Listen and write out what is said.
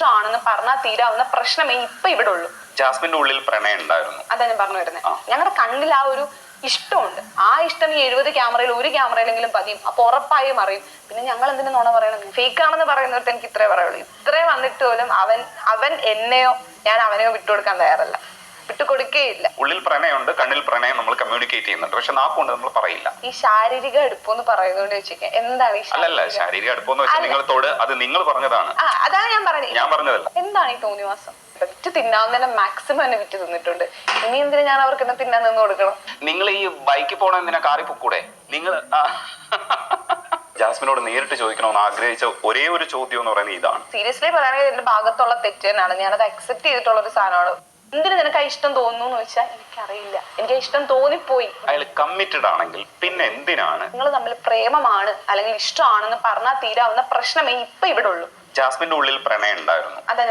ഇഷ്ടമാണെന്ന് പറഞ്ഞാൽ തീരാവുന്ന പ്രശ്നമേ ഇപ്പൊ ഇവിടെ ഉള്ളൂ. ജാസ്മിന്റെ ഉള്ളിൽ പ്രണയം ഉണ്ടായിരുന്നു. അതാ ഞാൻ പറഞ്ഞു വരുന്നത്. ഞങ്ങളുടെ കണ്ണിൽ ആ ഒരു ഇഷ്ടമുണ്ട്. ആ ഇഷ്ടം ഈ എഴുപത് ക്യാമറയിൽ ഒരു ക്യാമറയിലെങ്കിലും പതിയും. അപ്പൊ ഉറപ്പായും അറിയും. പിന്നെ ഞങ്ങൾ എന്തിനു നോണ പറയണം ഫേക്ക് ആണെന്ന് പറയുന്നിടത്ത് എനിക്ക് ഇത്രേ പറയുള്ളൂ. ഇത്രേ വന്നിട്ട് പോലും അവൻ അവൻ എന്നെയോ ഞാൻ അവനെയോ വിട്ടുകൊടുക്കാൻ തയ്യാറല്ല. വിട്ടുകൊടുക്കേയില്ല ഉള്ളിൽ പ്രണയമുണ്ട് കണ്ണിൽ പ്രണയം നമ്മൾ കമ്മ്യൂണിക്കേറ്റ് ചെയ്യുന്നുണ്ട്. പക്ഷെ നാക്കുകൊണ്ട് നമ്മൾ പറയില്ല. ഈ ശാരീരിക അടുപ്പം പറയുന്നോണ്ട് വെച്ചിരിക്കുക എന്താണ് ഈ അല്ലല്ല ശാരീരിക- അടുപ്പം? എന്ന് വെച്ചാൽ. നിങ്ങളത്തോട് അത് നിങ്ങൾ പറഞ്ഞതാണ്. ആ അതാണ് ഞാൻ പറഞ്ഞത്. ഞാൻ പറഞ്ഞതല്ല. എന്താണ് ഈ തോന്നിവാസം? വിറ്റ് തിന്നാവുന്ന മാക്സിമം എന്നെ വിറ്റ് തിന്നിട്ടുണ്ട്. ഇനി എന്തിനാ ഞാൻ അവർക്ക് എന്നെ തിന്നാൻ നിന്ന് കൊടുക്കണം? നിങ്ങൾ ഈ ബൈക്കിൽ പോകണം എന്തിനാ കാറി പൊക്കൂടെ? നിങ്ങൾ ജാസ്മിനോട് നേരിട്ട് ചോദിക്കണമെന്ന് ആഗ്രഹിച്ച ഒരേ ഒരു ചോദ്യം എന്ന് പറയുന്നത് ഇതാണ്. സീരിയസ്ലി പറയുകയാണെങ്കിൽ എന്റെ ഭാഗത്തുള്ള തെറ്റ് തന്നെയാണ്. ഞാനത് അക്സെപ്റ്റ് ചെയ്തിട്ടുള്ള ഒരു സാധനമാണ്. എന്തിനു നിനക്ക് ആ ഇഷ്ടം തോന്നുന്നു എന്ന് വെച്ചാൽ എനിക്കറിയില്ല. എനിക്ക് ആ ഇഷ്ടം തോന്നിപ്പോയി. അയാൾ കമ്മിറ്റഡ് ആണെങ്കിൽ പിന്നെ എന്തിനാണ്? നിങ്ങൾ തമ്മിൽ പ്രേമമാണ് അല്ലെങ്കിൽ ഇഷ്ടമാണെന്ന് പറഞ്ഞാൽ തീരാവുന്ന പ്രശ്നമേ ഇപ്പൊ ഇവിടെ ഉള്ളൂ. ജാസ്മിന്റെ ഉള്ളിൽ പ്രണയം ഉണ്ടായിരുന്നു. അതാ.